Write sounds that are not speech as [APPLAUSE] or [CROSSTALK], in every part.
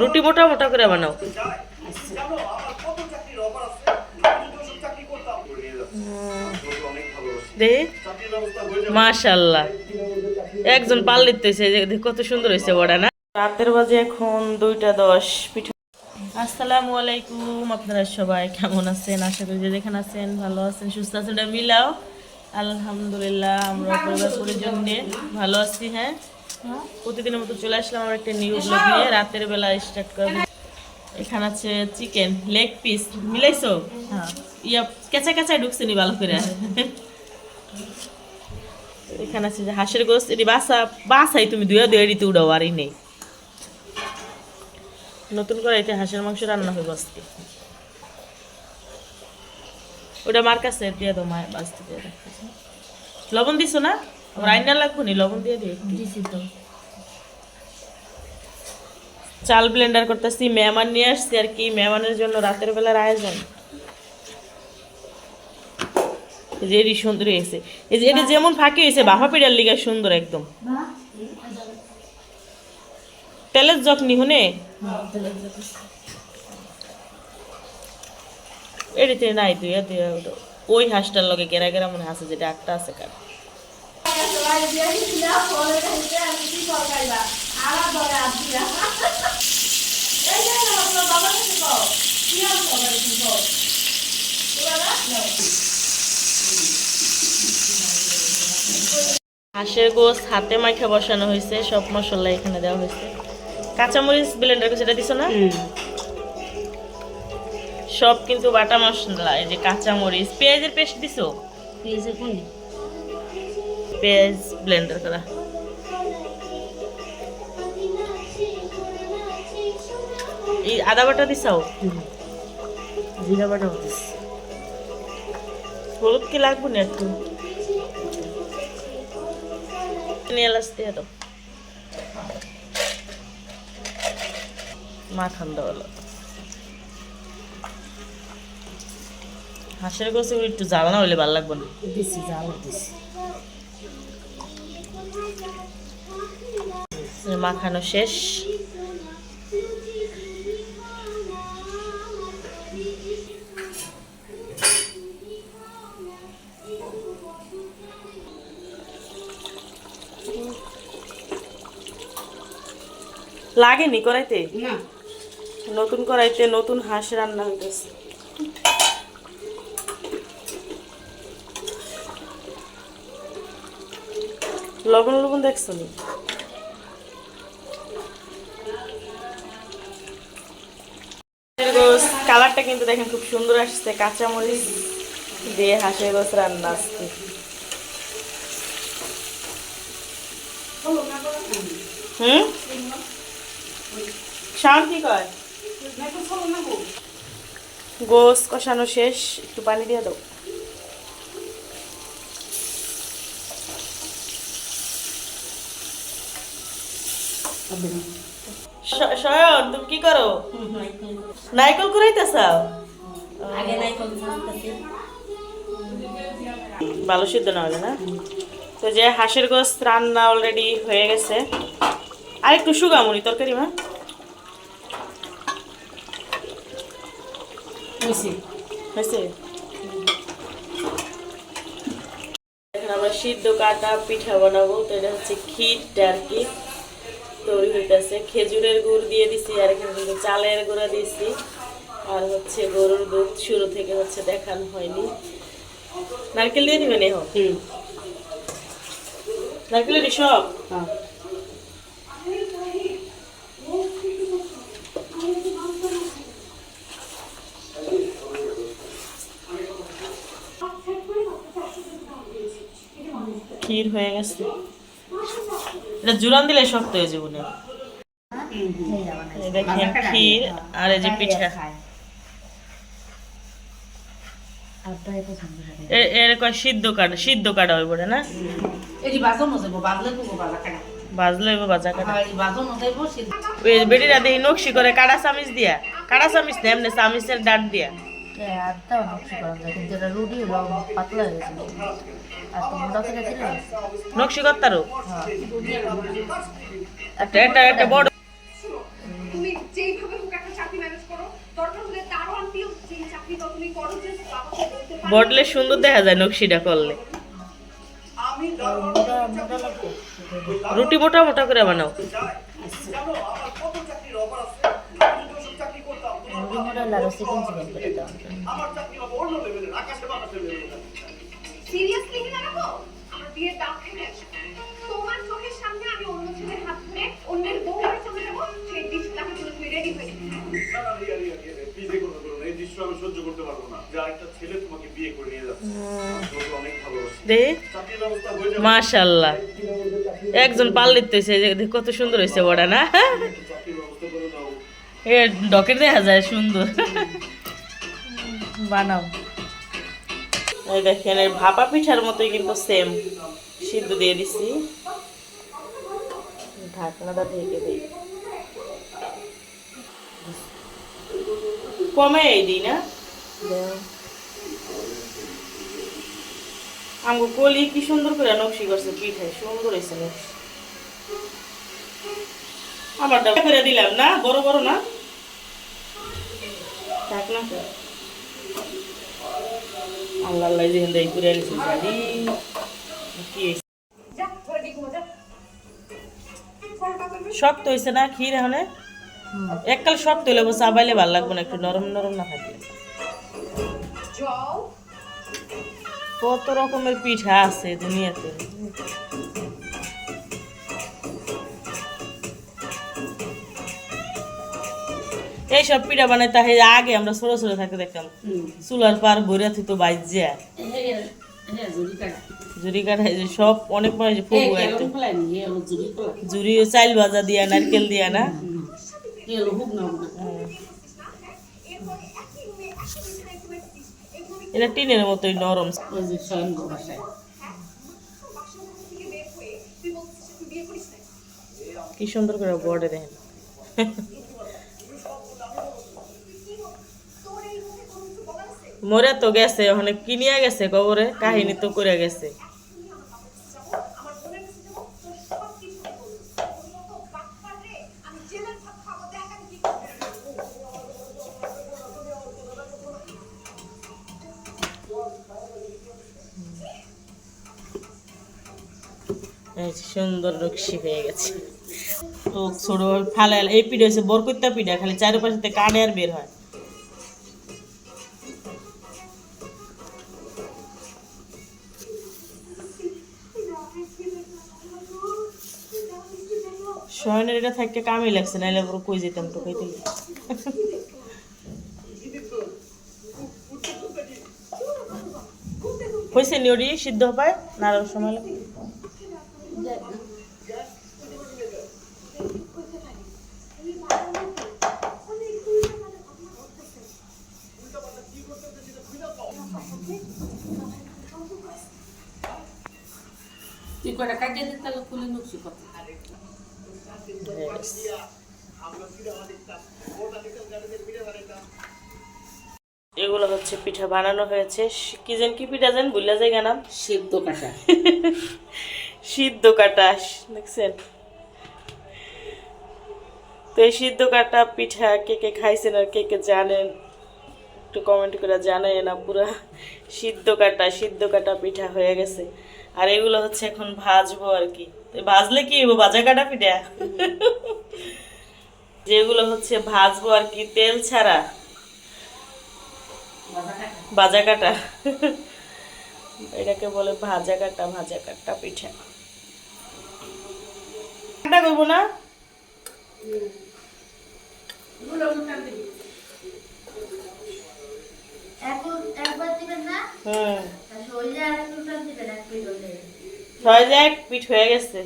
রুটি মোটা মোটা করে বানাও। মাশাল্লাহ। একজন পাল্লিত হয়েছে কত সুন্দর হয়েছে বড়া, না? রাতের বাজে এখন দুইটা দশ, পিঠা আসসালামু আলাইকুম, আপনারা সবাই কেমন আছেন? আশা করি যে যেখানে আছেন ভালো আছেন, সুস্থ আছেন মিলাও। আলহামদুলিল্লাহ, আমরা পরিবার পরিজন নিয়ে ভালো আছি হ্যাঁ? প্রতিদিনের মতো চলে আসলাম আমার একটা নিউ ব্লগ নিয়ে। রাতের বেলা স্টার্ট করব। এখানে আছে চিকেন লেগ পিস মিলাইছো? হ্যাঁ। ইয়া কেঁচা কেঁচা ঢুকছে নি ভালো করে। এখানে আছে যে হাঁসের গোস্ত এটি বাসা বাসাই তুমি দুয়া দুয়া এটিতে উড়াও আরই নেই। নতুন করে এতে হাঁসের মাংস রান্না হবে আজকে। ওটা মার কাছে দিয়ে দাও মায়ের বাঁচতে দিয়ে লবণ দিছো না? আইনা লাগবো নি লবণ দিয়ে দিছি তো। চাল ব্লেন্ডার করতেছি মেহমান নিয়ে আসছি আর কি মেহমানের জন্য রাতের বেলার আয়োজন। এই যে সুন্দর হয়েছে। এই যে এটা যেমন ফাঁকি হয়েছে বাফা পিড়ার লিগা সুন্দর একদম। তেলের যখনি হুনে এডিতে নাই তুই ওই হাঁসটার লগে গেরা গেরা মনে আছে যেটা একটা আছে কার হাঁসের গোস হাতে মাখা বসানো হয়েছে সব মশলা এখানে দেওয়া হয়েছে। কাঁচামরিচ ব্লেন্ডার সেটা দিছো না? সব কিন্তু বাটা মশলা এই যে কাঁচামরিচ। পেঁয়াজের পেস্ট দিছো? পেয়েছে কোন পেঁয়াজ ব্লেন্ডার করা এই আদা বাটা দিছাও জিরা বাটা দিছি হলুদ কি লাগবে না একটু এলাচ দিয়ে দাও মাখান দাও হলো হাঁসের গোছে একটু জ্বালানো হইলে ভালো লাগবে না দিছি জাল দিছি মাখানো শেষ। লাগেনি করাইতে না। নতুন করাইতে নতুন হাঁস রান্না হইতেছে। লবণ লবণ দেখছ নি? কালারটা কিন্তু দেখেন খুব সুন্দর আসছে, কাঁচামরিচ দিয়ে হাঁসের গোস রান্না আসছে হুম? শাওন গোস কষানো শেষ, একটু পানি দিয়ে দাও। স- শয়ন তুমি কি করো? নাইকল করাইতেছাও আগে নাই কোন সাস্তাছি ভালো সিদ্ধ না হলে না? তো যে হাঁসের গোস রান্না অলরেডি হয়ে গেছে। আর একটু সুগামুনি তরকারি মা? হয়েছে আমরা সিদ্ধ কাটা পিঠা বানাবো তো এটা হচ্ছে ক্ষীরটা আর কি তৈরি হইতেছে। খেজুরের গুড় দিয়ে দিছি আর এখানে কিন্তু চালের গুঁড়া দিয়েছি আর হচ্ছে গরুর দুধ শুরু থেকে হচ্ছে দেখানো হয়নি। নারকেল দিয়ে দিবেন এখন হুম। নারকেলের সব? হ্যাঁ। ক্ষীর হয়ে গেছে। এটা জুরান দিলে শক্ত হয়ে যাব না। দেখেন ক্ষীর আর এই যে পিঠা। এ- এর কয় সিদ্ধ কাটা সিদ্ধ কাটা হইব না? এই বাজলে তো বাজা কাটা। বাজলো বাজা কাটা। হ্যাঁ ওই বেটিরা নকশি করে কাটা চামিচ দিয়া কাটা চামিচ না এমনি চামিচের ডাট দিয়া। আটটা নকশি করা যায় কিন্তু এটা রুটি পাতলা হয়ে গেছে। নকশি কর্তারও একটা বড় তুমি যেইভাবে হোক একটা চাকরি ম্যানেজ করো। দরকার হলে তারও চাকরিটা তুমি করো যে বডলে সুন্দর দেখা যায় নকশিটা করলে। রুটি মোটা মোটা করে বানাও। আমার চাকরি অন্য লেভেলের আকাশে বাতাসে লেভেলের সিরিয়াসলি কি জানাব আমার তোমার চোখের সামনে আমি অন্য ছেলের হাত ধরে অন্যের বউ হয়ে চলে যাব। সেই তুমি রেডি হয়ে একজন পাল্লিত হয়েছে যে কত সুন্দর হয়েছে বড়া, না? এ, ডকের দেখা যায়, সুন্দর। বানাও। এই দেখেন এই ভাপা পিঠার মতোই কিন্তু সেম সিদ্ধ দিয়ে দিছি। ঢাকনাটা ঢেকে দিই। কমে এই দিই না। আমগো কলি কি সুন্দর করে নকশি করছে পিঠায় সুন্দর হয়েছে নকশি। আমারটা করে দিলাম না? বড় বড় না? থাক না। আল্লাহ আল্লাহ যেখান থেকে ঘুরে এনেছি জানি। কি শক্ত হয়েছে না ক্ষীর এখন এককাল শক্ত হইলে বসে আবাইলে ভালো লাগবে না একটু নরম নরম না থাকলে। কত রকমের পিঠা আছে দুনিয়াতে। এইসব পিঠা বানাই তাহে আগে আমরা ছোট ছোট থাকতে দেখতাম। চুলার পার বইরা থিতো বাইজা। জুড়ি কাঠাই যে সব অনেক মানুষ ফুবু একদম জুড়ি চাইল ভাজা দিয়া নারকেল দিয়া না? এটা টিনের মতোই নরম। কি সুন্দর করে বর্ডে দেখেন মরে তো গেছে, ওখানে কিনিয়া গেছে কবরে, কাহিনী তো করে গেছে। সুন্দর নকশি হয়ে গেছে। তো ছোট ফালে এই পিঠে হচ্ছে বরকুত্তা পিঠা, খালি চারিপাশে কানে আর বের হয়। শয়নের এটা থাকতে কামই লাগছে, নাইলে পুরো কই যেতাম তো কইতে হয়েছে নিওরি সিদ্ধ পায় না সময় লাগে। তুই কটা কাটিয়ে তাহলে খুলে কত Yes. এগুলো হচ্ছে পিঠা বানানো হয়েছে। কি যেন কি পিঠা যেন বুঝলা যায় নাম। সেদ্ধ কাটা। সিদ্ধ কাটা [LAUGHS] দেখছেন? তো এই সিদ্ধ কাটা পিঠা কে কে খাইছেন আর কে কে জানেন একটু কমেন্ট করে জানাই না পুরা সিদ্ধ কাটা সিদ্ধ কাটা পিঠা হয়ে গেছে। আর এগুলো হচ্ছে এখন ভাজবো আর কি। ভাজলে কি ভাজা কাটা পিঠা? যেগুলো হচ্ছে ভাজবো আর কি তেল ছাড়া। ভাজা কাটা? এটাকে বলে ভাজা কাটা ভাজা কাটা পিঠা। কাটা করব না? হুম। ছয় যাক পিঠ হয়ে গেছে।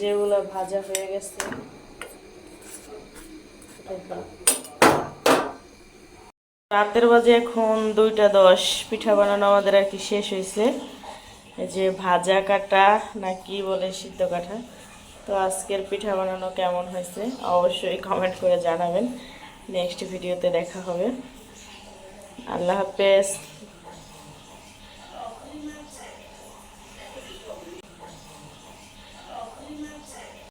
যেগুলো ভাজা হয়ে গেছে। রাতের বাজে এখন দুইটা দশ। পিঠা বানানো আমাদের আর কি শেষ হয়েছে। যে ভাজা কাটা না কি বলে সিদ্ধ কাটা। তো আজকের পিঠা বানানো কেমন হয়েছে অবশ্যই কমেন্ট করে জানাবেন। নেক্সট ভিডিওতে দেখা হবে। আল্লাহ হাফেজ।